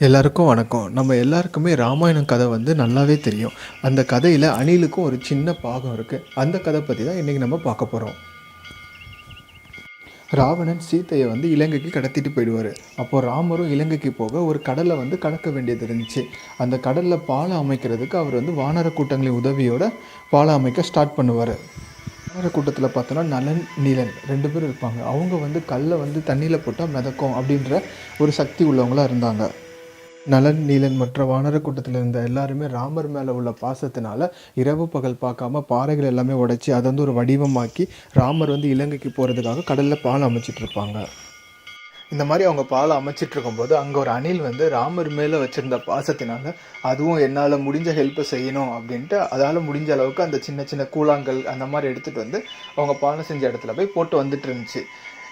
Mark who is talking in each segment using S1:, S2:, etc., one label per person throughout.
S1: எல்லாருக்கும் வணக்கம். நம்ம எல்லாருக்குமே ராமாயணம் கதை வந்து நல்லாவே தெரியும். அந்த கதையில் அணிலுக்கும் ஒரு சின்ன பாகம் இருக்குது அந்த கதை பற்றி தான் இன்றைக்கி நம்ம பார்க்க போகிறோம் ராவணன் சீதையை வந்து இலங்கைக்கு கடத்திட்டு போயிடுவார். அப்போது ராமரும் இலங்கைக்கு போக ஒரு கடலை வந்து கடக்க வேண்டியது இருந்துச்சு. அந்த கடலில் பாலம் அமைக்கிறதுக்கு அவர் வந்து வானர கூட்டங்களின் உதவியோட பாலம் அமைக்க ஸ்டார்ட் பண்ணுவார். வானர கூட்டத்தில் பார்த்தோன்னா நலன் நீலன் ரெண்டு பேரும் இருப்பாங்க. அவங்க வந்து கல்லை வந்து தண்ணியில் போட்டால் மிதக்கும் அப்படின்ற ஒரு சக்தி உள்ளவங்களாக இருந்தாங்க. நலன் நீலன் மற்ற வானர கூட்டத்தில் இருந்த எல்லாருமே ராமர் மேலே உள்ள பாசத்தினால இரவு பகல் பார்க்காம பாறைகள் எல்லாமே உடைச்சி அதை வந்து ஒரு வடிவமாக்கி ராமர் வந்து இலங்கைக்கு போகிறதுக்காக கடலில் பாலம் அமைச்சிட்டு இருப்பாங்க. இந்த மாதிரி அவங்க பாலம் அமைச்சிட்டு இருக்கும்போது அங்கே ஒரு அணில் வந்து ராமர் மேலே வச்சுருந்த பாசத்தினால அதுவும் என்னால் முடிஞ்ச ஹெல்ப்பை செய்யணும் அப்படின்ட்டு அதால் முடிஞ்ச அளவுக்கு அந்த சின்ன சின்ன கூழாங்கல் அந்த மாதிரி எடுத்துகிட்டு வந்து அவங்க பாலம் செஞ்ச இடத்துல போய் போட்டு வந்துட்டு இருந்துச்சு.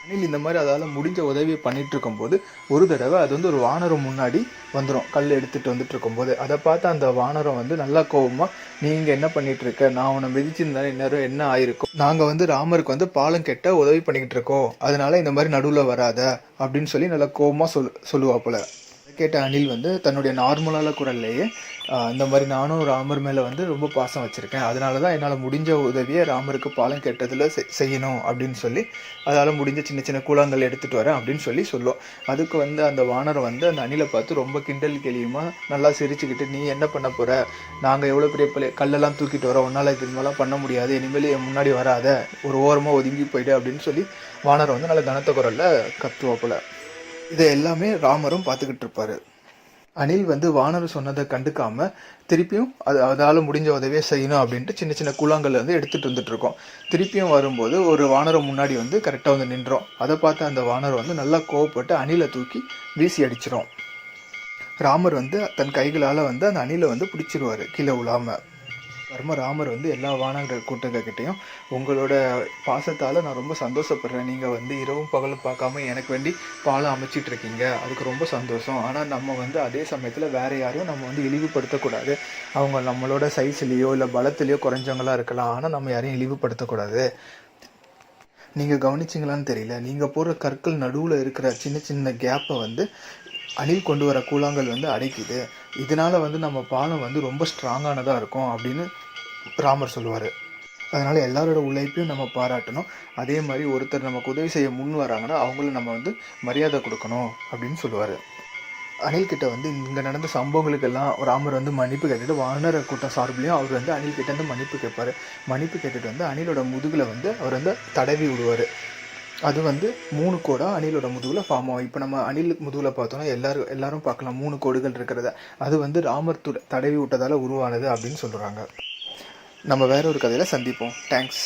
S1: அணில் இந்த மாதிரி அதால் முடிஞ்ச உதவியை பண்ணிட்டு இருக்கும்போது ஒரு தடவை அது வந்து ஒரு வானரம் முன்னாடி வந்துடும் கல் எடுத்துகிட்டு வந்துட்டு இருக்கும்போது. அதை பார்த்து அந்த வானரம் வந்து நல்லா கோவமா நீங்கள் என்ன பண்ணிட்டு இருக்க? நான் உன்னை மிதிச்சிருந்தா இந்நேரம் என்ன ஆயிருக்கும்? நாங்கள் வந்து ராமருக்கு வந்து பாலம் கெட்ட உதவி பண்ணிக்கிட்டு இருக்கோம். அதனால இந்த மாதிரி நடுவில் வராத. அப்படின்னு சொல்லி நல்லா கோவமா சொல் சொல்லுவாப்புல கேட்ட அனில் வந்து தன்னுடைய நார்மலான குரல்லையே இந்த மாதிரி நானும் ராமர் மேலே வந்து ரொம்ப பாசம் வச்சுருக்கேன். அதனால தான் என்னால் முடிஞ்ச உதவியை ராமருக்கு பாலம் கெட்டதில் செய்யணும் அப்படின்னு சொல்லி அதால் முடிஞ்ச சின்ன சின்ன கூழாங்கல் எடுத்துகிட்டு வரேன் அப்படின்னு சொல்லி சொல்லும். அதுக்கு வந்து அந்த வானரை வந்து அந்த அணிலை பார்த்து ரொம்ப கிண்டல் கேலியுமா நல்லா சிரிச்சுக்கிட்டு நீ என்ன பண்ண போகிற நாங்கள் எவ்வளோ பெரிய பிள்ளை கல்லெல்லாம் தூக்கிட்டு வரோம். உன்னால் இது மாதிரிலாம் பண்ண முடியாது. இனிமேல் என் முன்னாடி வராத. ஒரு ஓரமாக ஒதுங்கி போயிடு அப்படின்னு சொல்லி வானரை வந்து நல்ல கனத்த குரலில் கத்துவாப்புல. இதை எல்லாமே ராமரும் பார்த்துக்கிட்டு இருப்பாரு. அனில் வந்து வானர் சொன்னதை கண்டுக்காம திருப்பியும் அது அதால் முடிஞ்ச உதவியை செய்யணும் அப்படின்ட்டு சின்ன சின்ன கூழாங்கல் வந்து எடுத்துட்டு வந்துட்டு இருக்கோம். திருப்பியும் வரும்போது ஒரு வானரை முன்னாடி வந்து கரெக்டாக வந்து நின்றோம். அதை பார்த்து அந்த வானர் வந்து நல்லா கோவப்பட்டு அணிலை தூக்கி வீசி அடிச்சிடும் ராமர் வந்து தன் கைகளால் வந்து அந்த அணிலை வந்து பிடிச்சிருவார் கீழே விழாம கர்ம ராமர் வந்து எல்லா வானங்கள் கூட்டங்கக்கிட்டையும் உங்களோட பாசத்தால் நான் ரொம்ப சந்தோஷப்படுறேன். நீங்கள் வந்து இரவும் பகலும் பார்க்காம எனக்கு வேண்டி பாலம் அமைச்சிட்டு இருக்கீங்க அதுக்கு ரொம்ப சந்தோஷம். ஆனால் நம்ம வந்து அதே சமயத்தில் வேறு யாரையும் நம்ம வந்து இழிவுபடுத்தக்கூடாது. அவங்க நம்மளோட சைஸ்லேயோ இல்லை பலத்துலேயோ குறைஞ்சவங்களா இருக்கலாம். ஆனால் நம்ம யாரையும் இழிவுபடுத்தக்கூடாது. நீங்கள் கவனிச்சிங்களான்னு தெரியல. நீங்கள் போடுற கற்கள் நடுவில் இருக்கிற சின்ன சின்ன கேப்பை வந்து அணில் கொண்டு வர கூழாங்கல் வந்து அடைக்குது. இதனால் வந்து நம்ம பாலம் வந்து ரொம்ப ஸ்ட்ராங்கானதாக இருக்கும் அப்படின்னு ராமர் சொல்லுவார். அதனால் எல்லாரோட உழைப்பையும் நம்ம பாராட்டணும். அதே மாதிரி ஒருத்தர் நமக்கு உதவி செய்ய முன் வராங்கன்னா அவங்களும் நம்ம வந்து மரியாதை கொடுக்கணும் அப்படின்னு சொல்லுவார். அனில் கிட்ட வந்து இங்கே நடந்த சம்பவங்களுக்கெல்லாம் ராமர் வந்து மன்னிப்பு கேட்டுட்டு வானர கூட்டம் சார்பிலையும் அவர் வந்து அனில் கிட்ட மன்னிப்பு கேட்பார். மன்னிப்பு கேட்டுட்டு வந்து அனிலோட முதுகில் வந்து அவர் வந்து தடவி விடுவார். அது வந்து மூணு கோடாக அணிலோட முதுகில் ஃபார்ம் ஆகும். இப்போ நம்ம அணில் முதுகில் பார்த்தோம்னா எல்லாரும் எல்லாரும் பார்க்கலாம். மூணு கோடுகள் இருக்கிறத. அது வந்து ராமர் தடவி விட்டதால் உருவானது அப்படின்னு சொல்கிறாங்க நம்ம வேற ஒரு கதையில் சந்திப்போம். தேங்க்ஸ்